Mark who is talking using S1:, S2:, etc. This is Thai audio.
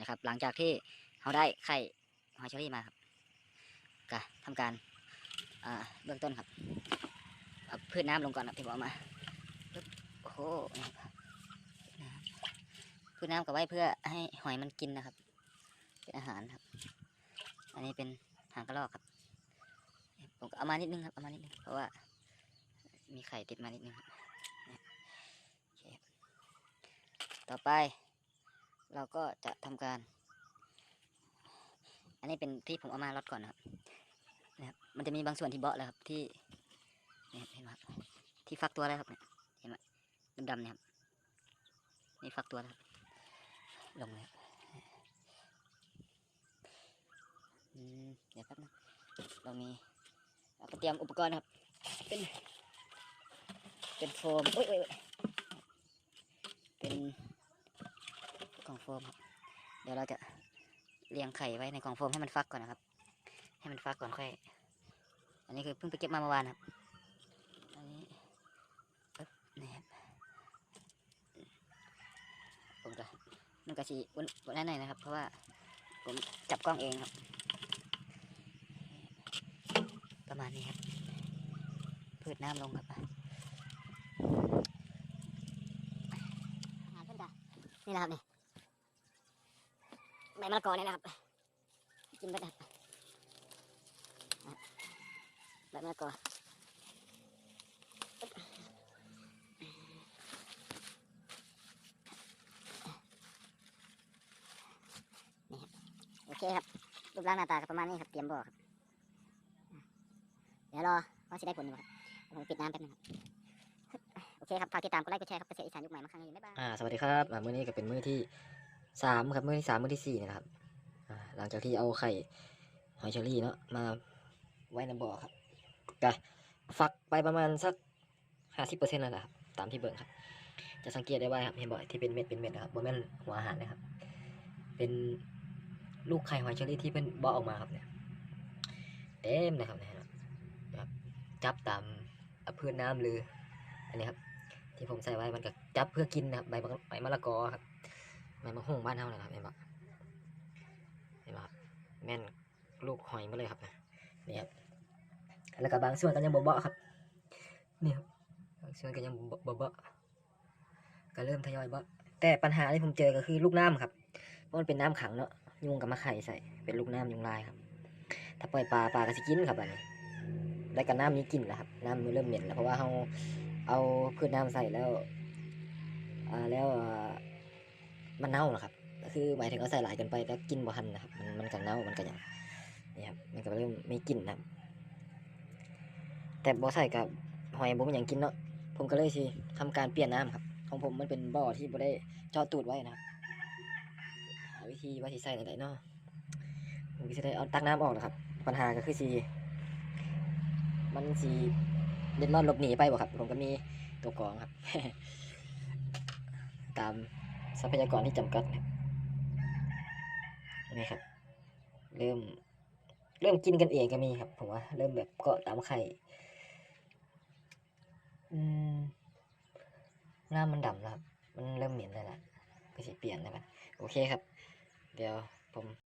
S1: นะครับ หลังจากที่เขาได้ไข่หอยเชอรี่มาครับก็ทำการเบื้องต้นครับเอาพืชน้ำลงก่อนครับที่ผมเอามาโอ้โหพืชน้ำกับไว้เพื่อให้หอยมันกินนะครับ เป็นอาหารครับ อันนี้เป็นหางกระรอกครับผมเอามานิดนึงครับเอามานิดนึงเพราะว่า มีไข่ติดมานิดนึงโอเคครับต่อไป เราก็จะทำการ อันนี้เป็นที่ผมเอามาลดก่อนนะครับนะครับ มันจะมีบางส่วนที่เบาะแล้วครับที่เนี่ยเห็นไหมครับที่ฟักตัวแล้วครับเนี่ยเห็นไหมดำๆเนี่ยครับนี่ฟักตัวแล้วครับลงเลยครับอืมเดี๋ยวแป๊บนึงเรามีเราก็เตรียมอุปกรณ์นะครับ เป็นเป็นโฟมอุ้ยอุ้ยอุ้ยเป็น ล่องโฟมครับ เดี๋ยวเราจะเรียงไข่ไว้ในกล่องโฟมให้มันฟักก่อนนะครับ ให้มันฟักก่อนค่อย อันนี้คือเพิ่งไปเก็บมาเมื่อวานครับ อันนี้ปึ๊บนี่ครับผมจะมันกระชีอุ่นอุ่นแน่ๆนะครับ เพราะว่าผมจับกล้องเองครับ ประมาณนี้ครับพืชน้ำลงครับอาหารเพื่อนจ้ะนี่นะครับนี่ ใบมะละกอเนี่ยนะครับกินไปนะครับใบมะละกอนี่ครับโอเคครับ รูปร่างหน้าตาก็ประมาณนี้ครับ เตรียมบ่อครับ เดี๋ยวรอว่าจะได้ผลดีกว่าครับผมปิดน้ำแป๊บนึงครับ โอเคครับ ฝากติดตามกดไลค์กดแชร์ครับเกษตรอีสานยุคใหม่มาครั้งนี้บ๊ายบาย
S2: อ่า สวัสดีครับมื้อนี้ก็เป็นมื้อที่ สามครับมือที่สามมือที่สี่นะครับหลังจากที่เอาไข่หอยเชอรี่เนาะมาไว้ในบ่อครับก็ฟักไปประมาณสักห้าสิบเปอร์เซ็นต์แล้วนะครับตามที่เบิ่งครับ จะสังเกตได้ว่าครับเห็นบ่อยที่เป็นเม็ดเป็นเม็ดนะครับบ่แม่นหัวอาหารนะครับ เป็นลูกไข่หอยเชอรี่ที่เป็นบ่อออกมาครับเนี่ยเต็มนะครับเนี่ยนะครับจับตามพื้นน้ำหรืออันนี้ครับที่ผมใส่ไว้มันก็จับเพื่อกินนะครับใบใบมะละกอครับ ใบมะฮุ่งบ้านเฮาเนี่ยนครับเห็นปะเห็นปะแม่นลูกหอยมาเลยครับนะนี่ครับแล้วก็บางส่วนก็ยังบ่เบาครับนี่ครับบางส่วนก็ยังบ่บ่เบาก็เริ่มทยอยเบาแต่ปัญหาที่ผมเจอก็คือลูกน้ำครับเพราะมันเป็นน้ำขังเนาะยุงกับมาไข่ใส่เป็นลูกน้ำยุงลายครับ ถ้าปล่อยปลาปลาก็สิกินครับอันนี้แล้วก็น้ำมีกลิ่นแล้วครับ น้ำมันเริ่มเหม็นแล้วเพราะว่าเฮาเอาพืชน้ำใส่แล้วอ่าแล้วอ่า มันเน่าเหรอครับคือหมายถึงเอาใส่หลายกินไปแล้วกินบ่ทันนะครับมันมันก็เน่ามันก็อย่างนี่ครับมันก็เริ่มไม่กินนะครับ แต่บ่ใส่กับหอยบ่มีหยังกินเนาะผมก็เลยสิทำการเปลี่ยนน้ำครับ ของผมมันเป็นบ่อที่บ่ได้เจอตูดไว้นะครับหาวิธีว่าสิใส่ไหนเนาะผมก็สิได้เอาตักน้ำออกนะครับ ปัญหาก็คือสิมันสิเด็ดรอดหลบหนีไปบ่ครับ ผมก็มีตัวกรองครับ ตาม ทรัพยากรที่จำกัดนะนี่ครับ เริ่ม เริ่มกินกันเองก็มีครับ ผมว่า เริ่มแบบเกาะตามไข่อืมหน้ามันดำแล้วมันเริ่มเหม็นแล้วล่ะก็สิเปลี่ยนได้ไหมโอเคครับ เดี๋ยวผม